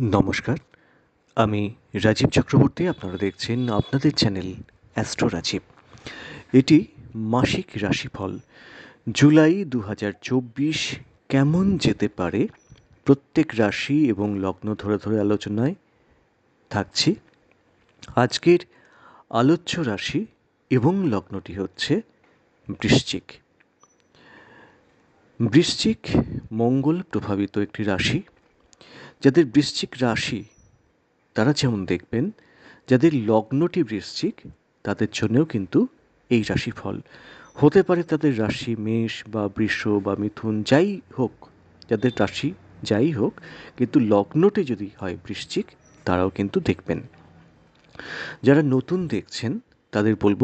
নমস্কার, আমি রাজীব চক্রবর্তী, আপনারা দেখছেন আপনাদের চ্যানেল অ্যাস্ট্রো রাজীব। এটি মাসিক রাশিফল। জুলাই দু হাজার চব্বিশ কেমন যেতে পারে? প্রত্যেক রাশি এবং লগ্ন ধরে ধরে আলোচনায় থাকছি। আজকের আলোচ্য রাশি এবং লগ্নটি হচ্ছে বৃশ্চিক। বৃশ্চিক মঙ্গল প্রভাবিত একটি রাশি। যাদের বৃশ্চিক রাশি, তারা যেমন দেখবেন, যাদের লগ্নটি বৃশ্চিক, তাদের জন্যও কিন্তু এই রাশিফল। হতে পারে তাদের রাশি মেষ বা বৃষ বা মিথুন, যাই হোক, যাদের রাশি যাই হোক, কিন্তু লগ্নটি যদি হয় বৃশ্চিক, তারাও কিন্তু দেখবেন। যারা নতুন দেখছেন, তাদের বলব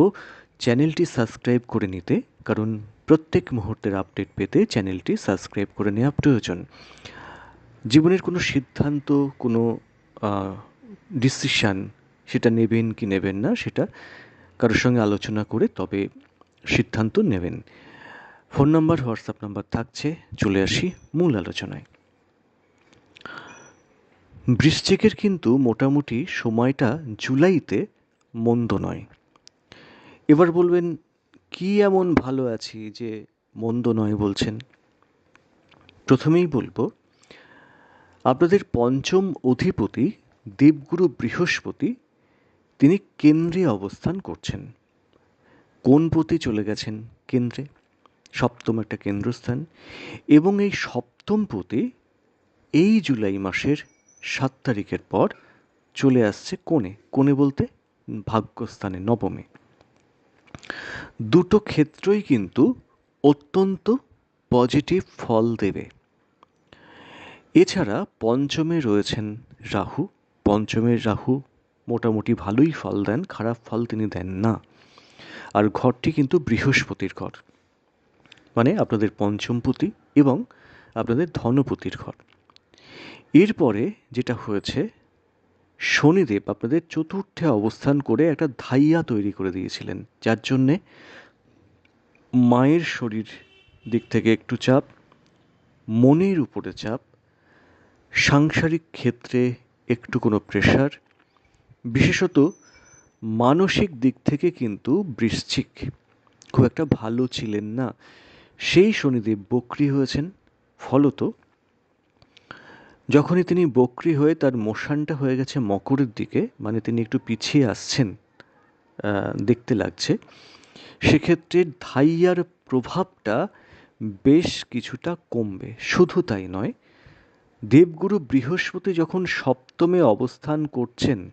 চ্যানেলটি সাবস্ক্রাইব করে নিতে, কারণ প্রত্যেক মুহূর্তের আপডেট পেতে চ্যানেলটি সাবস্ক্রাইব করে নেওয়া প্রয়োজন। জীবনের কোনো সিদ্ধান্ত, কোনো ডিসিশান সেটা নেবেন কি নেবেন না, সেটা কারোর সঙ্গে আলোচনা করে তবে সিদ্ধান্ত নেবেন। ফোন নাম্বার, হোয়াটসঅ্যাপ নাম্বার থাকছে, চলে আসি মূল আলোচনায়। বৃশ্চিকের কিন্তু মোটামুটি সময়টা জুলাইতে মন্দ নয়। এবার বলবেন, কি এমন ভালো আছি যে মন্দ নয়? বলছেন। প্রথমেই বলব আপনাদের পঞ্চম অধিপতি দেবগুরু বৃহস্পতি, তিনি কেন্দ্রে অবস্থান করছেন। কোন পতি চলে গেছেন কেন্দ্রে? সপ্তম একটা কেন্দ্রস্থান। এবং এই সপ্তম পতি এই জুলাই মাসের সাত তারিখের পর চলে আসছে কোণে। কোণে বলতে ভাগ্যস্থানে, নবমে। দুটো ক্ষেত্রই কিন্তু অত্যন্ত পজিটিভ ফল দেবে। এছাড়া পঞ্চমে রয়েছেন রাহু। পঞ্চমের রাহু মোটামুটি ভালোই ফল দেন, খারাপ ফল তিনি দেন না। আর ঘরটি কিন্তু বৃহস্পতির ঘর। মানে আপনাদের পঞ্চমপতি এবং আপনাদের ধনপতির ঘর। এরপরে যেটা হয়েছে, শনিদেব আপনাদের চতুর্থে অবস্থান করে একটা ধাইয়া তৈরি করে দিয়েছিলেন, যার জন্যে মায়ের শরীর দিক থেকে একটু চাপ, মনের উপরে চাপ সাংসারিক ক্ষেত্রে একটু কোনো প্রেশার বিশেষত মানসিক দিক থেকে কিন্তু বৃশ্চিক। খুব একটা ভালো ছিলেন না। সেই শনিদেব বক্রি হয়েছেন, ফলত। যখনই তিনি বক্রি হয়ে তার মোশানটা হয়ে গেছে মকরের দিকে মানে তিনি একটু পিছিয়ে আসছেন দেখতে লাগছে, সেক্ষেত্রে ধাইয়ার প্রভাবটা বেশ কিছুটা কমবে। শুধু তাই নয় দেবগুরু বৃহস্পতি যখন সপ্তমে অবস্থান করছেন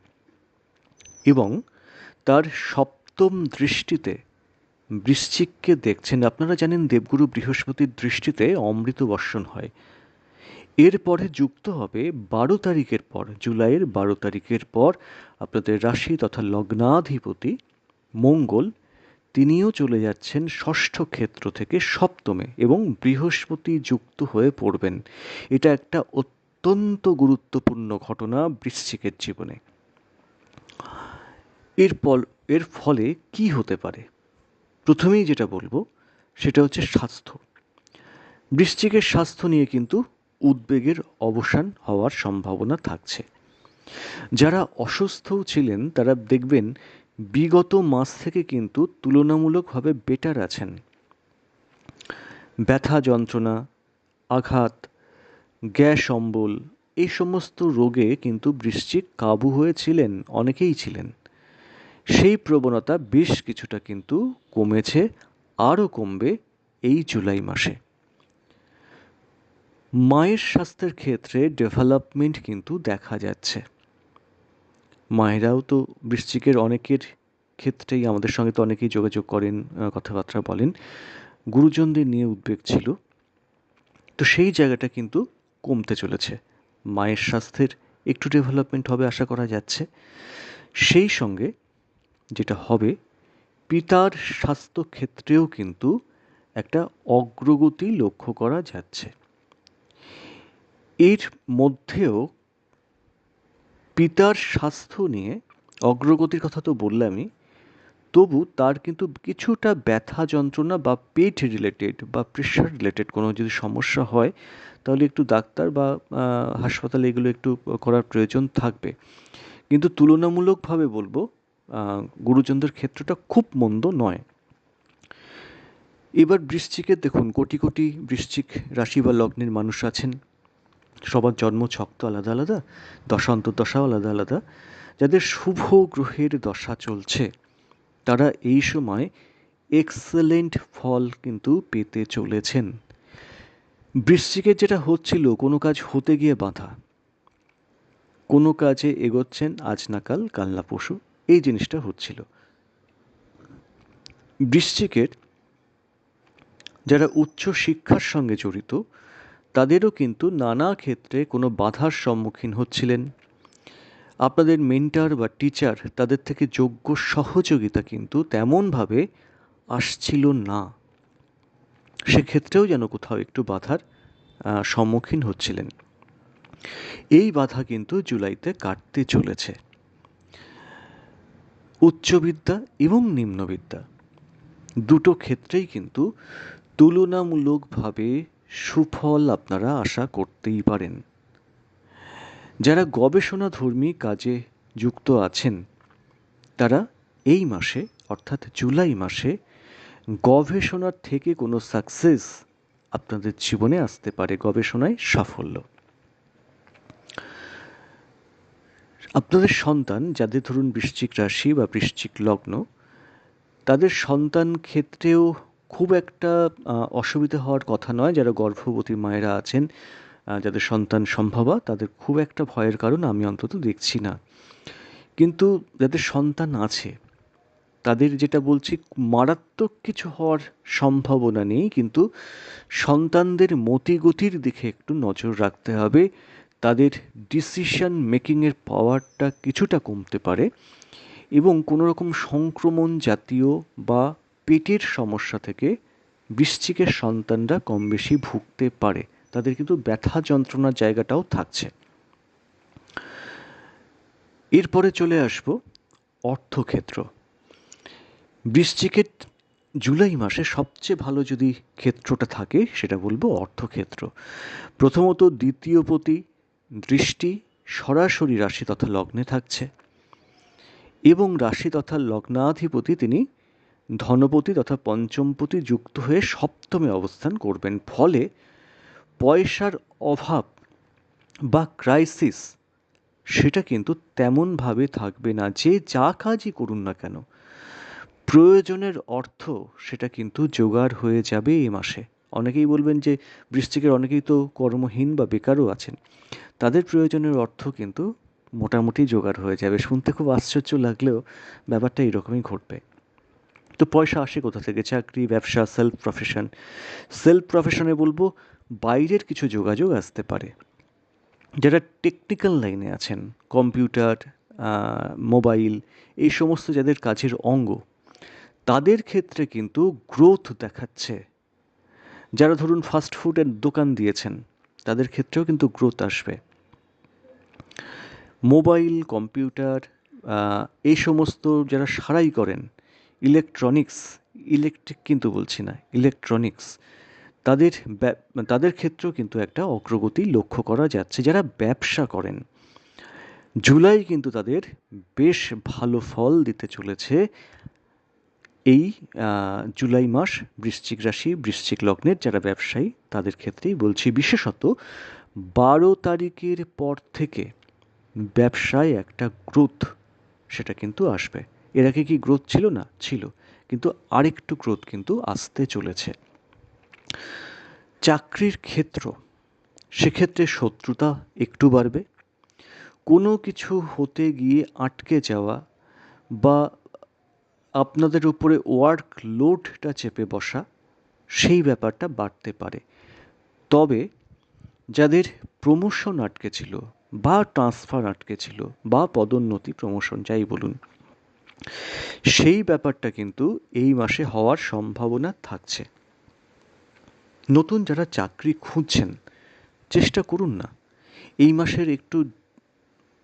এবং তার সপ্তম দৃষ্টিতে বৃশ্চিককে দেখছেন, আপনারা জানেন দেবগুরু বৃহস্পতির দৃষ্টিতে অমৃত বর্ষণ হয়। এরপরে যুক্ত হবে বারো তারিখের পর, জুলাইয়ের বারো তারিখের পর আপনাদের রাশি তথা লগ্নাধিপতি মঙ্গল তিনিও চলে যাচ্ছেন ষষ্ঠ ক্ষেত্র থেকে সপ্তমে এবং বৃহস্পতি যুক্ত হয়ে পড়বেন। এটা একটা অত্যন্ত গুরুত্বপূর্ণ ঘটনা বৃশ্চিকের জীবনে। এর পল এর ফলে কি হতে পারে? প্রথমেই যেটা বলব, সেটা হচ্ছে স্বাস্থ্য। বৃশ্চিকের স্বাস্থ্য নিয়ে কিন্তু উদ্বেগের অবসান হওয়ার সম্ভাবনা থাকছে। যারা অসুস্থও ছিলেন, তারা দেখবেন বিগত মাস থেকে কিন্তু তুলনামূলকভাবে বেটার আছেন। ব্যথা যন্ত্রণা, আঘাত, গ্যাস অম্বল এই সমস্ত রোগে কিন্তু বৃশ্চিক কাবু হয়েছিলেন, অনেকেই ছিলেন। সেই প্রবণতা বেশ কিছুটা কিন্তু কমেছে, আরও কমবে এই জুলাই মাসে। মায়ের স্বাস্থ্যের ক্ষেত্রে ডেভেলপমেন্ট কিন্তু দেখা যাচ্ছে। মায়েরাও তো বৃশ্চিকের অনেকের ক্ষেত্রেই আমাদের সঙ্গে তো অনেকেই যোগাযোগ করেন কথাবার্তা বলেন। গুরুজনদের নিয়ে উদ্বেগ ছিল। তো সেই জায়গাটা কিন্তু কমতে চলেছে। মায়ের স্বাস্থ্যের একটু ডেভেলপমেন্ট হবে আশা করা যাচ্ছে। সেই সঙ্গে যেটা হবে, পিতার স্বাস্থ্য ক্ষেত্রেও কিন্তু একটা অগ্রগতি লক্ষ্য করা যাচ্ছে। এর মধ্যেও পিতার স্বাস্থ্য নিয়ে অগ্রগতির কথা তো বললামই তবু তার কিন্তু কিছুটা ব্যথা যন্ত্রণা বা পেট রিলেটেড বা প্রেশার রিলেটেড কোনো যদি সমস্যা হয়, তাহলে একটু ডাক্তার বা হাসপাতালে এগুলো একটু করার প্রয়োজন থাকবে। কিন্তু তুলনামূলকভাবে বলব গুরুজনদের ক্ষেত্রটা খুব মন্দ নয়। এবার বৃশ্চিকে দেখুন, কোটি কোটি বৃশ্চিক রাশি বা লগ্নের মানুষ আছেন। সবার জন্ম ছক তো আলাদা আলাদা, দশা দশাও আলাদা আলাদা। যাদের শুভ গ্রহের দশা চলছে। তারা এই সময় এক্সেলেন্ট ফল কিন্তু পেতে চলেছেন। বৃশ্চিকের যেটা হচ্ছিল, কোনো কাজ হতে গিয়ে বাঁধা। কোনো কাজে এগোচ্ছেন আজ না কাল কাল না পশু, এই জিনিসটা হচ্ছিল। বৃশ্চিকের যারা উচ্চ শিক্ষার সঙ্গে জড়িত, তাদেরও কিন্তু নানা ক্ষেত্রে কোনো বাধার সম্মুখীন হচ্ছিলেন। আপনাদের মেন্টার বা টিচার তাদের থেকে যোগ্য সহযোগিতা কিন্তু তেমনভাবে আসছিল না। সেক্ষেত্রেও যেন কোথাও একটু বাধার সম্মুখীন হচ্ছিলেন। এই বাধা কিন্তু জুলাইতে কাটতে চলেছে। উচ্চবিদ্যা এবং নিম্নবিদ্যা দুটো ক্ষেত্রেই কিন্তু তুলনামূলকভাবে সুফল আপনারা আশা করতেই পারেন। যারা গবেষণাধর্মী কাজে যুক্ত আছেন, তারা এই মাসে, অর্থাৎ জুলাই মাসে, গবেষণার থেকে কোনো সাকসেস আপনাদের জীবনে আসতে পারে গবেষণায় সাফল্য। আপনাদের সন্তান, যাদের ধরুন বৃশ্চিক রাশি বা বৃশ্চিক লগ্ন, তাদের সন্তান ক্ষেত্রেও খুব একটা অসুবিধা হওয়ার কথা নয়। যারা গর্ভবতী মায়েরা আছেন যাদের সন্তান সম্ভবা তাদের খুব একটা ভয়ের কারণ আমি অন্তত দেখছি না। কিন্তু যাদের সন্তান আছে, তাদের যেটা বলছি, মারাত্মক কিছু হওয়ার সম্ভাবনা নেই, কিন্তু সন্তানদের মতিগতির দিকে একটু নজর রাখতে হবে। তাদের ডিসিশন মেকিংয়ের পাওয়ারটা কিছুটা কমতে পারে এবং কোনো রকম সংক্রমণ জাতীয় বা পেটের সমস্যা থেকে বৃশ্চিকের সন্তানরা কম বেশি ভুগতে পারে। তাদের কিন্তু ব্যথা যন্ত্রণার জায়গাটাও থাকছে। এরপরে চলে আসব অর্থক্ষেত্র। বৃশ্চিকের জুলাই মাসে সবচেয়ে ভালো যদি ক্ষেত্রটা থাকে সেটা বলব অর্থক্ষেত্র। প্রথমত দ্বিতীয় প্রতি দৃষ্টি সরাসরি রাশি তথা লগ্নে থাকছে এবং রাশি তথা লগ্নাধিপতি তিনি ধনপতি তথা পঞ্চমপতি যুক্ত হয়ে সপ্তমে অবস্থান করবেন। ফলে পয়সার অভাব বা ক্রাইসিস সেটা কিন্তু তেমনভাবে থাকবে না। যে যা কাজই করুন না কেন, প্রয়োজনের অর্থ সেটা কিন্তু জোগাড় হয়ে যাবে এ মাসে। অনেকেই বলবেন যে বৃষ্টিকের অনেকেই তো কর্মহীন বা বেকারও আছেন, তাদের প্রয়োজনের অর্থ কিন্তু মোটামুটি জোগাড় হয়ে যাবে। শুনতে খুব আশ্চর্য লাগলেও ব্যাপারটা এরকমই ঘটবে। তো পয়সা আসে কোথা থেকে? চাকরি, ব্যবসা সেলফ প্রফেশন সেলফ প্রফেশনে বলব বাইরের কিছু যোগাযোগ আসতে পারে। যারা টেকনিক্যাল লাইনে আছেন কম্পিউটার মোবাইল এই সমস্ত যাদের কাজের অঙ্গ, তাদের ক্ষেত্রে কিন্তু গ্রোথ দেখাচ্ছে। যারা ধরুন ফাস্ট ফুডের দোকান দিয়েছেন, তাদের ক্ষেত্রেও কিন্তু গ্রোথ আসবে। মোবাইল কম্পিউটার এই সমস্ত যারা সারাই করেন ইলেকট্রনিক্স ইলেকট্রিক কিন্তু বলছি না ইলেকট্রনিক্স তাদের তাদের ক্ষেত্রেও কিন্তু একটা অগ্রগতি লক্ষ্য করা যাচ্ছে। যারা ব্যবসা করেন, জুলাই কিন্তু তাদের বেশ ভালো ফল দিতে চলেছে। এই জুলাই মাস বৃশ্চিক রাশি, বৃশ্চিক লগ্নের যারা ব্যবসায়ী, তাদের ক্ষেত্রেই বলছি বিশেষত বারো তারিখের পর থেকে ব্যবসায় একটা গ্রোথ সেটা কিন্তু আসবে। এর আগে কি গ্রোথ ছিল না? ছিল। কিন্তু আরেকটু গ্রোথ কিন্তু আসতে চলেছে। চাকরির ক্ষেত্র, সেক্ষেত্রে শত্রুতা একটু বাড়বে। কোনো কিছু হতে গিয়ে আটকে যাওয়া বা আপনাদের উপরে ওয়ার্ক লোডটা চেপে বসা, সেই ব্যাপারটা বাড়তে পারে। তবে যাদের প্রমোশন আটকে ছিল বা ট্রান্সফার আটকে ছিল বা পদোন্নতি প্রমোশন যাই বলুন, সেই ব্যাপারটা কিন্তু এই মাসে হওয়ার সম্ভাবনা থাকছে। নতুন যারা চাকরি খুঁজছেন, চেষ্টা করুন না। এই মাসের একটু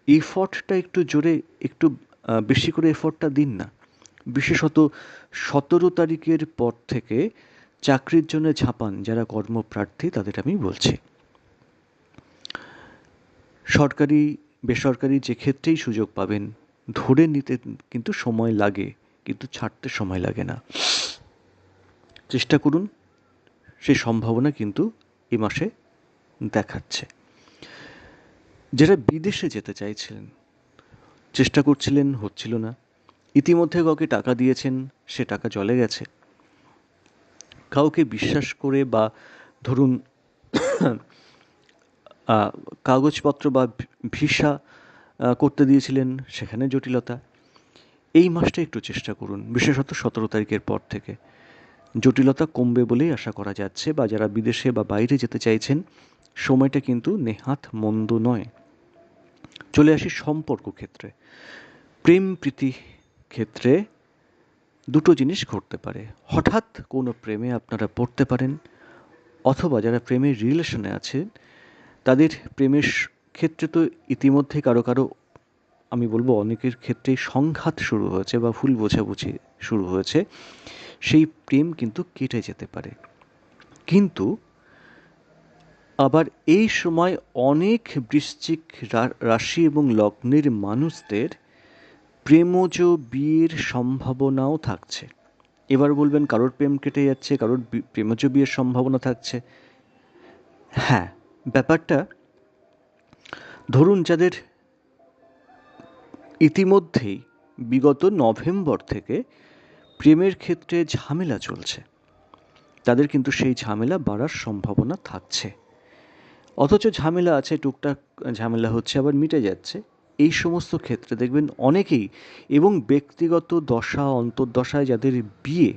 এফর্টটা একটু জোরে, একটু বেশি করে এফর্টটা দিন না। বিশেষত সতেরো তারিখের পর থেকে চাকরির জন্য ঝাঁপান যারা কর্মপ্রার্থী, তাদের আমি বলছি। সরকারি, বেসরকারি যে ক্ষেত্রেই সুযোগ পাবেন, ধরে নিতে কিন্তু সময় লাগে, কিন্তু ছাড়তে সময় লাগে না। চেষ্টা করুন। সেই সম্ভাবনা কিন্তু এ মাসে দেখাচ্ছে। যারা বিদেশে যেতে চাইছিলেন, চেষ্টা করছিলেন, হচ্ছিল না। ইতিমধ্যে কাউকে টাকা দিয়েছেন, সে টাকা চলে গেছে। কাউকে বিশ্বাস করে বা ধরুন কাগজপত্র বা ভিসা করতে দিয়েছিলেন, সেখানে জটিলতা। এই মাসটা একটু চেষ্টা করুন, বিশেষত সতেরো তারিখের পর থেকে। জটিলতা কমবে বলেই আশা করা যাচ্ছে বা যারা বিদেশে বা বাইরে যেতে চাইছেন, সময়টা কিন্তু নেহাত মন্দ নয়। চলে আসি সম্পর্ক ক্ষেত্রে। প্রেম প্রীতি ক্ষেত্রে দুটো জিনিস ঘটতে পারে। হঠাৎ কোনো প্রেমে আপনারা পড়তে পারেন অথবা যারা প্রেমের রিলেশনে আছেন, তাদের প্রেমের ক্ষেত্রে তো ইতিমধ্যে কারও কারও, আমি বলব অনেকের ক্ষেত্রেই সংঘাত শুরু হয়েছে বা ভুল বোঝাবুঝি শুরু হয়েছে। সেই প্রেম কিন্তু কেটে যেতে পারে। কিন্তু আবার এই সময় অনেক বৃশ্চিক রাশি এবং লগ্নের মানুষদের প্রেমজ বিয়ের সম্ভাবনাও থাকছে। এবার বলবেন কারোর প্রেম কেটে যাচ্ছে, কারোর প্রেমজ বিয়ের সম্ভাবনা থাকছে। হ্যাঁ ব্যাপারটা ধরুন যাদের ইতিমধ্যেই বিগত নভেম্বর থেকে প্রেমের ক্ষেত্রে ঝামেলা চলছে। তাদের কিন্তু সেই ঝামেলা বাড়ার সম্ভাবনা থাকছে। অথচ ঝামেলা আছে, টুকটাক ঝামেলা হচ্ছে, আবার মিটে যাচ্ছে। এই সমস্ত ক্ষেত্রে দেখবেন অনেকেই এবং ব্যক্তিগত দশা, অন্তর্দশায় যাদের বিয়ে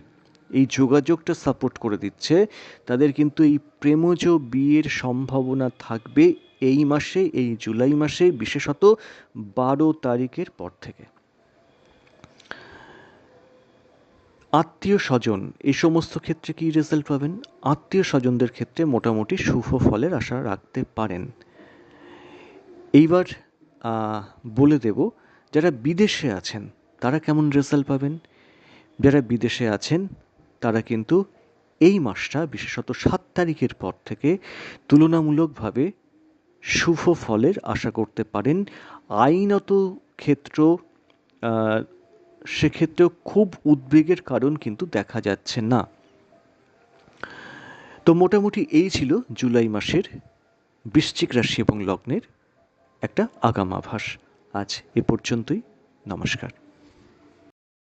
এই যোগাযোগটা সাপোর্ট করে দিচ্ছে, তাদের কিন্তু এই প্রেমজ বিয়ের সম্ভাবনা থাকবে এই মাসে, এই জুলাই মাসে, বিশেষত বারো তারিখের পর থেকে। আত্মীয় স্বজন এই সমস্ত ক্ষেত্রে কী রেজাল্ট পাবেন? আত্মীয় স্বজনদের ক্ষেত্রে মোটামুটি শুভ ফলের আশা রাখতে পারেন। এইবার বলে দেব, যারা বিদেশে আছেন, তারা কেমন রেজাল্ট পাবেন? যারা বিদেশে আছেন, তারা কিন্তু এই মাসটা, বিশেষত সাত তারিখের পর থেকে তুলনামূলকভাবে শুভ ফলের আশা করতে পারেন। আইনত ক্ষেত্র সেক্ষেত্রেও খুব উদ্বেগের কারণ কিন্তু দেখা যাচ্ছে না। তো মোটামুটি এই ছিল জুলাই মাসের বৃশ্চিক রাশি এবং লগ্নের একটা আগাম আভাস আজ এ পর্যন্তই। নমস্কার।